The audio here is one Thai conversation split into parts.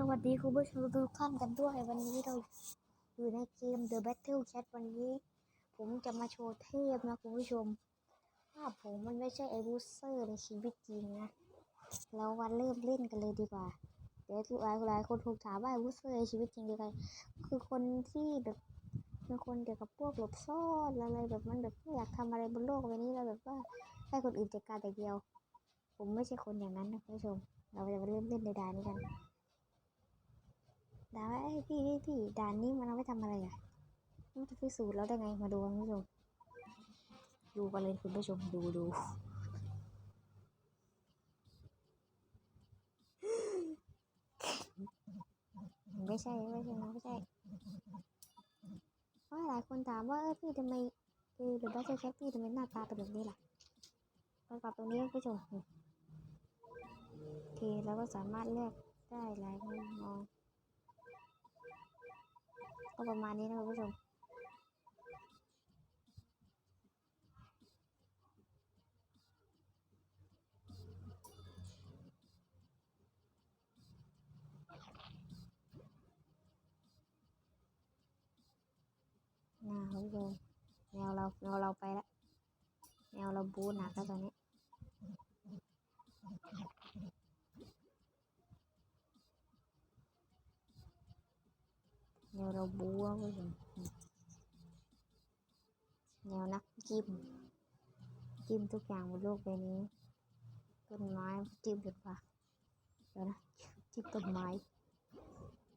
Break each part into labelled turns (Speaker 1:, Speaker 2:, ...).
Speaker 1: สวัสดีคุณผู้ชมทุกท่านกันด้วยวันนี้เราอยู่ในเกม The Battle Cat วันนี้ ผมจะมาโชว์เทพนะคุณผู้ชมว่าผมมันไม่ใช่ไอ้บูเซอร์ในชีวิตจริงนะเราวันเริ่มเล่นกันเลยดีกว่า เดี๋ยวหลายหลายคนถูกถามว่าไอ้บูเซอร์ในชีวิตจริงคือใครคือคนที่แบบเป็นคนเกี่ยวกับพวกหลบซ่อนอะไรแบบมันแบบไม่อยากทำอะไรบนโลกใบนี้แล้วแบบว่าให้คนอื่นจัดการแต่เดียว ผมไม่ใช่คนอย่างนั้นนะคุณผู้ชม เราจะมาเริ่มเล่นในด่านนี้กัน ด่านว่าไอ้ยพี่พี่พี่ด่านนี้มันเอาไว้ทำอะไรอะมันจะพิสูจน์เราได้ไงมาดูคุณผู้ชมดูกันเลยคุณผู้ชมดูดูไม่ใช่ไม่ใช่ไม่ใช่เพราะหลายคนถามว่าเออพี่ทำไมเออหรือว่าจะแคปพี่ทำไมหน้าตาเป็นแบบนี้ล่ะก็ปรับตรงนี้คุณผู้ชมโอเคแล้วก็สามารถเลือกได้หลายมุมมอง ก็ประมาณนี้นะคุณผู้ชมน่าคุณผู้ชมแนวเราแนวเราไปแล้วแนวเราบูหนักแล้วตอนนี้ แนว เราบูอะคุณผู้ชมแนวนักจิ้มจิ้มทุกอย่างบนโลกใบนี้ ต้นไม้จิ้มจนปากเดี๋ยวนะจิ้มต้นไม้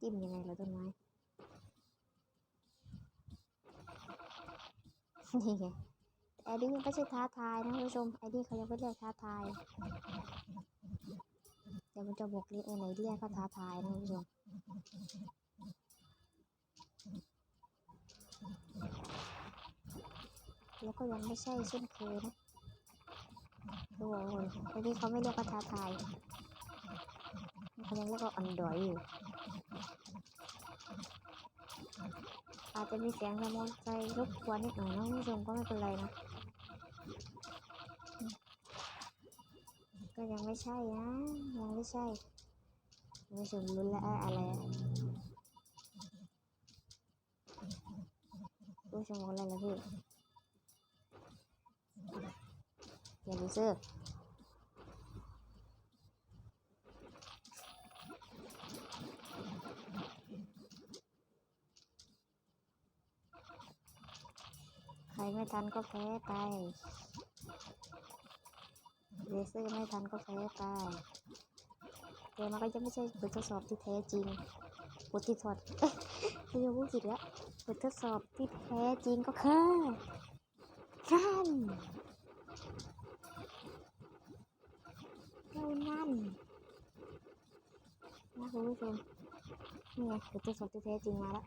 Speaker 1: จิ้มยังไงล่ะต้นไม้นี่ไงไอ้นี่ยังไม่ใช่ท้าทายนะคุณผู้ชมไอ้นี่เขายังไม่เรียกท้าทายเดี๋ยวมันจะบอกเรียกไอ้ไหนเรียกก็ท้าทายนะคุณผู้ชม แล้วก็ยังไม่ใช่เช่นเคยนะดูโอ้ยไอ้นี่เขาไม่เรียกว่าท้าทายเขายังเรียกว่าอันดอยอยู่ อาจจะมีเสียงระมอใจรบกวนนิดหน่อยนะคุณผู้ชมก็ไม่เป็นไรนะ ก็ยังไม่ใช่นะ ยังไม่ใช่คุณผู้ชมลุ้แล้วอะไร อะคุณผู้ชมบอกอะไรล่ะพี่อย่ารู้สึกใครไม่ทันก็แพ้ไปเลเซอร์ไม่ทันก็แพ้ไปแต่มันก็ยังไม่ใช่บททดสอบที่แท้จริงบทที่ทดเอ๊ะ ไม่ยอมพูดผิแล้วบททดสอบที่แท้จริงก็คือนั่นเรานั่นนะคุณผู้ชมนี่ไงบททดสอบที่แท้จริงมาแล้ว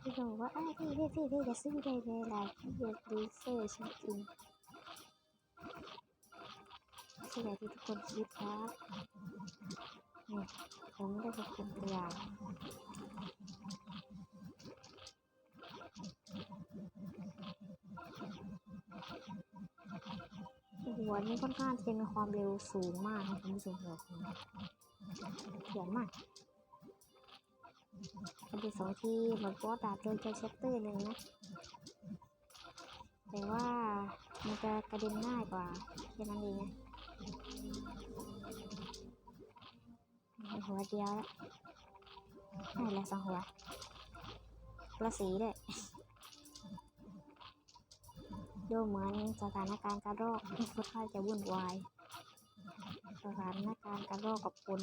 Speaker 1: พี่บอกว่าอ้าวพี่พี่พี่พี่อย่าซื้อได้เลยล่ะพี่อยากดูเซอร์จริง สวัสดีทุกคนคิดครับผมได้เป็นคนตัวอย่างหัวนี้ค่อนข้างจะมีความเร็วสูงมากนะคุณผู้ชมบอกเลยเขียนมากอันที่สองที่มือนก็ดาบโดนใจเชปเตอร์หนึ่งนะ แต่ว่ามันจะกระเด็นง่ายกว่าแค่นั้นเองนะ หัวเดียวแล้วนี่แหละสองหัวละสีด้วยดูเหมือนสถานการณ์การรอกค่อนข้างจะวุ่นวาย สถานการณ์การรอกกับคน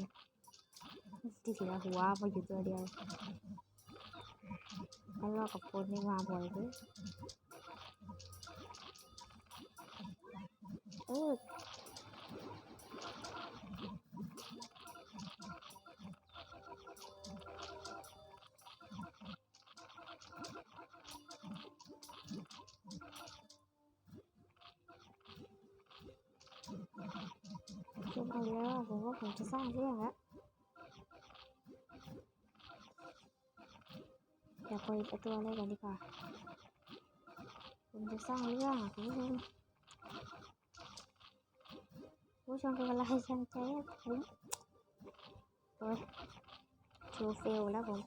Speaker 1: ที่เสียหัวมาอยู่ตัวเดียวแล้วเรากับคนนี่มาบ่อยด้วยเออ เอาแล้วผมว่าผมจะสร้างเรื่องแล้วเดี๋ยวคุยกับตัวอะไรกันดีกว่า ผมจะสร้างเรื่องอะคุณผู้ชมผู้ชมเป็นอะไรช่างใจผมโอ้ยชูเฟลแล้วผม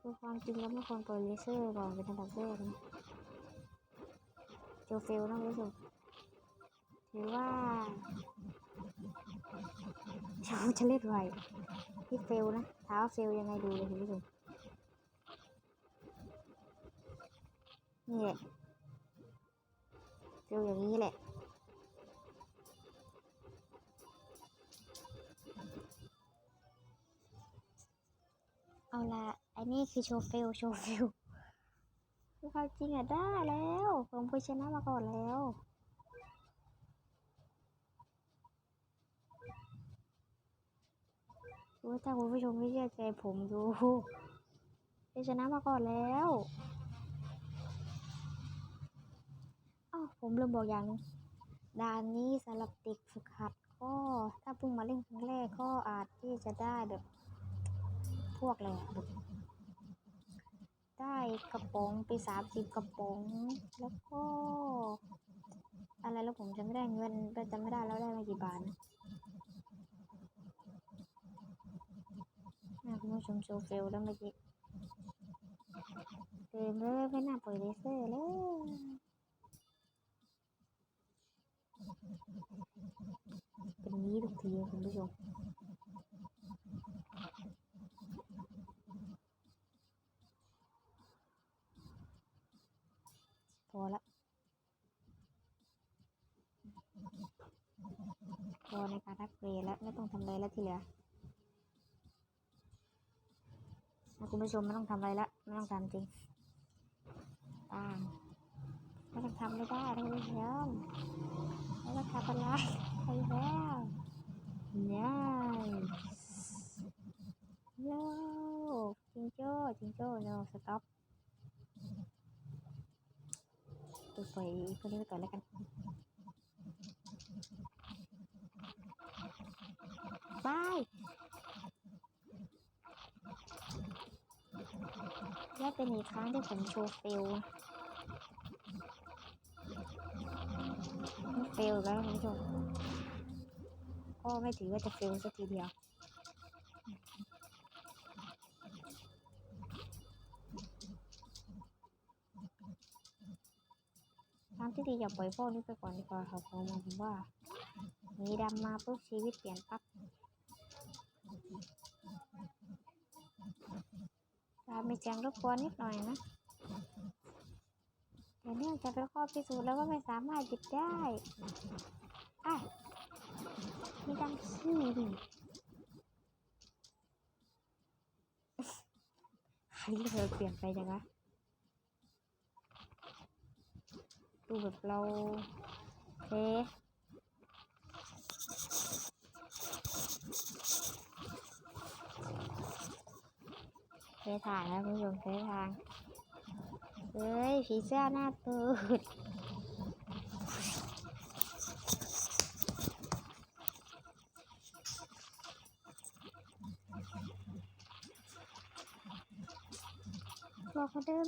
Speaker 1: คือความจริงแล้วไม่ควรปล่อยเลเซอร์ก่อนเป็นอันดับแรกนะ โจเฟลนะคุณผู้ชมถือว่าเขาจะเล่นไวที่เฟลนะเท้าเฟลยังไงดูเลยคุณผู้ชมนี่แหละเฟลอย่างนี้แหละเอาละอันนี้คือโชว์เฟลโชว์เฟล คือความจริงอะได้แล้ว ผมเคยชนะมาก่อนแล้วว่าถ้าคุณผู้ชมไม่เชื่อใจผมดูเคยชนะมาก่อนแล้วอ้าวผมลืมบอกอย่าง ด่านนี้สำหรับเด็กฝึกหัดก็ถ้าเพิ่งมาเล่นครั้งแรกก็อาจที่จะได้แบบ พวกอะไรอะแบบ ได้กระป๋องไปสามสิบกระป๋องแล้วก็ อะไรแล้วผมจำไม่ได้เงินก็จำไม่ได้แล้วได้มากี่บาทนะน่าคุณผู้ชมโชว์เฟลแล้วเมื่อกี้เดินเลยไม่น่าปล่อยเลเซอร์เลยเป็นนี้ทุกทีคุณผู้ชม อละพอในการทักเกรดแล้วไม่ต้องทำอะไรแล้วที่เหลือคุณผู้ชมไม่ต้องทำอะไรละไม่ต้องทำจริงตามไม่ต้องทำไม่ได้นะคุณผู้ชมไม่ต้องทำอะไรไปแล้วเนี่ยโย่จิงโจ้จิงโจ้ no stop ตัวปล่อยพวกนี้ไปก่อนแล้วกันบายและเป็นอีกครั้งที่ผมโชว์เฟลไม่เฟลแล้วคุณผู้ชมก็ไม่ถือว่าจะเฟลสักทีเดียวางที่ดีอย่าปล่อยพวกนี้ไปก่อนดีกว่าค่ะผมมองผมว่ามีดำมาปุ๊บชีวิตเปลี่ยนปั๊บตามมีเสียงรบกวนนิดหน่อยนะแต่เนื่องจากเป็นข้อพิสูจน์แล้วว่าไม่สามารถหยิบได้อะมีดังขี้ดิใครเธอเปลี่ยนไปจังวะ ดูแบบเราเทเททางนะคุณผู้ชมเททางเฮ้ยผีเสื้อหน้าตูดบอกเขาเดิม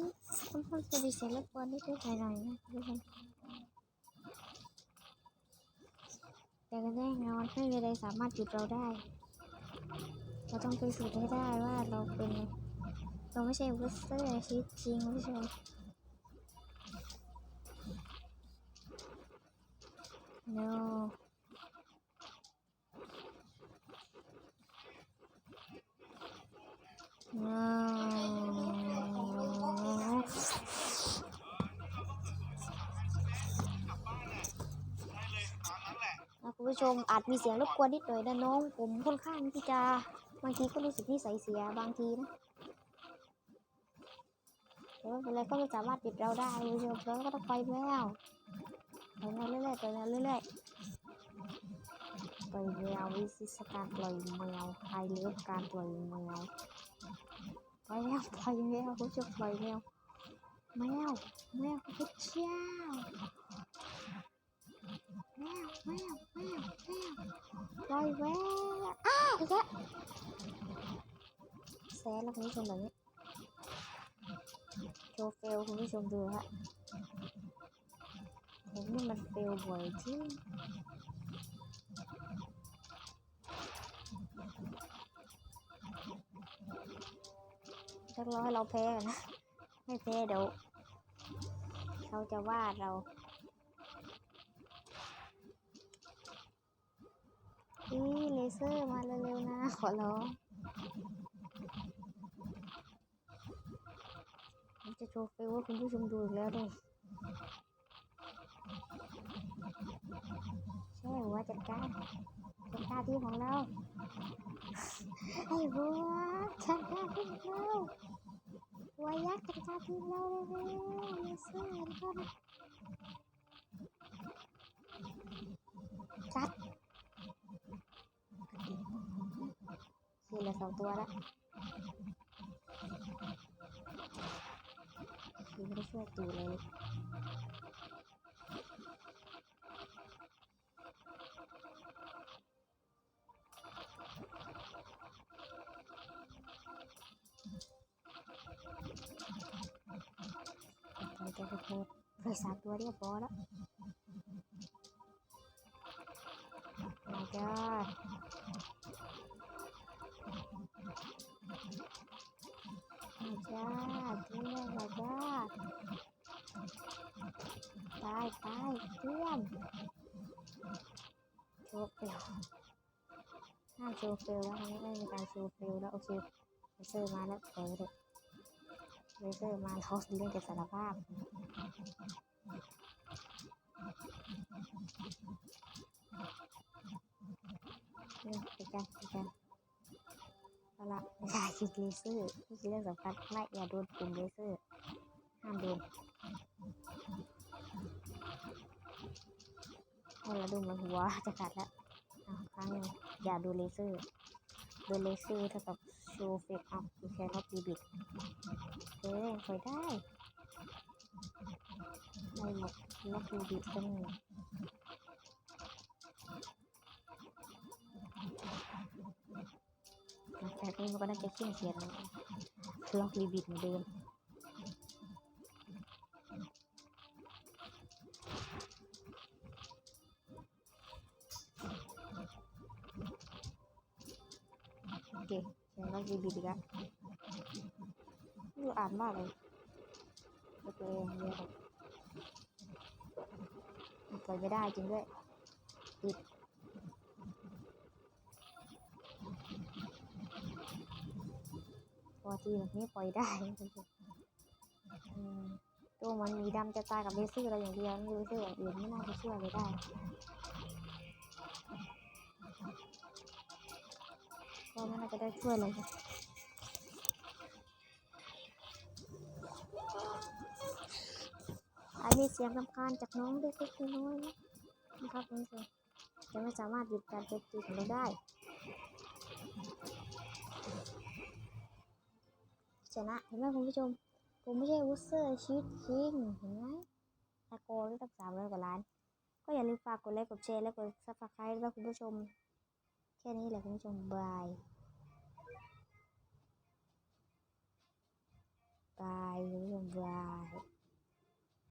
Speaker 1: คุณพ่อจะดีเสียงรบกวนนิดๆหน่อยนะคุณผู้ชม แต่ก็แน่นอนไม่มีอะไรสามารถหยุดเราได้ เราต้องไปสูจน์ให้ได้ว่าเราเป็นเราไม่ใช่วูสเตอร์ชีวิตจริงผู้ชม no นะคุณ ผู้ชมอาจมีเสียงรบกวนนิดหน่อยนะน้อง ผมค่อนข้างที่จะบางทีก็รู้สึกนิสัยเสียบางทีนะแต่ว่าเป็นไรก็ไม่สามารถติดเราได้คุณผู้ชมเราก็ต้องไปแล้วไปแนวเรื่อยๆไปแนวเรื่อยๆปล่อยแมววิธีการปล่อยแมวไอเลิฟการปล่อยแมวไปแล้วปล่อยแมวคุณผู้ชมปล่อยแมวแมวแมวพระเจ้า แมวแมวแมวแมวลอยแววอ้าวอีกแล้วแซนแล้วคุณผู้ชมแบบนี้โชว์เฟลคุณผู้ชมดูฮะผมนี่มันเฟลบ่อยจริงต้องรอให้เราแพ้นะ ไม่แพ้เดี๋ยวเขาจะว่าเรา อี เซอร์มาเร็วๆนะ ขอร้องผมจะโชว์เฟลว่าคุณผู้ชมดูอีกแล้วเลยใช่หัวจัดการจัดการที่ของเราไอ้หัวจัดการที่เราหัวยักษ์จัดการที่เราเร็วๆเลเซอร์แล้วก็จัด คือเหลือสองตัวล้วคือไม่ได้ช่วยตูเลยเราจะไปโทษไปสามตัวเรียบร้อยแล้วมา จ้ามาจ้าเที่ยจ้าตายตายเที่ยงโชว์เฟลวห้ามโชว์เฟลวแล้วอันนี้ไม่มีการโชว์เฟลวแล้วโอเคเลเซอร์มาแล้วเปิดเลยเลเซอร์มาเราเรื่องจะสารภาพเรื่องไปกันไปกัน ละอย่ายิงเลเซอร์นี่คือเรื่องสำคัญไม่อย่าโดนปุ่มเลเซอร์ ห้ามโดนเอาละดูมันหัวจะกัดแล้วอะครั้งหนึงอย่าดูเลเซอร์โดนเลเซอร์เท่ากับโชว์เฟกอัพคือแค่ล็อกดีบิดเฮ้ยคอยได้ไม่หมดล็อกดีบิดก็มี หลังจากนี้มันก็น่าจะเครื่องเสียงแล้วล็อกดีบิดเหมือนเดิมโอเคเสียงล็อกดีบิดอีกแล้วดูอ่านมากเลยโอเคเรียกปล่อยไม่ได้จริงด้วยปิด พอทีแบบนี้ปล่อยได้ตัวมันมีดำจะตายกับเลเซอร์เราอย่างเดียวไม่เลเซอร์อย่างอื่นไม่น่าจะช่วยเลยได้ก็ไม่น่าจะได้ช่วยเลยค่ะอาจมีเสียงรำคาญจากน้องเล็กๆน้อยๆนะครับคุณผู้ชมจะไม่สามารถหยุดการโจมตีของเราได้ ชนะเห็นไหมคุณผู้ชม ผมไม่ใช่วูสเซอร์ชีตคิงเห็นไหมตะโกนได้ตั้งสามร้อยกว่าล้าน ก็อย่าลืมฝากกดไลค์กดแชร์และกดซับสไครต์ด้วยคุณผู้ชม แค่นี้แหละคุณผู้ชมบายบายคุณผู้ชมบาย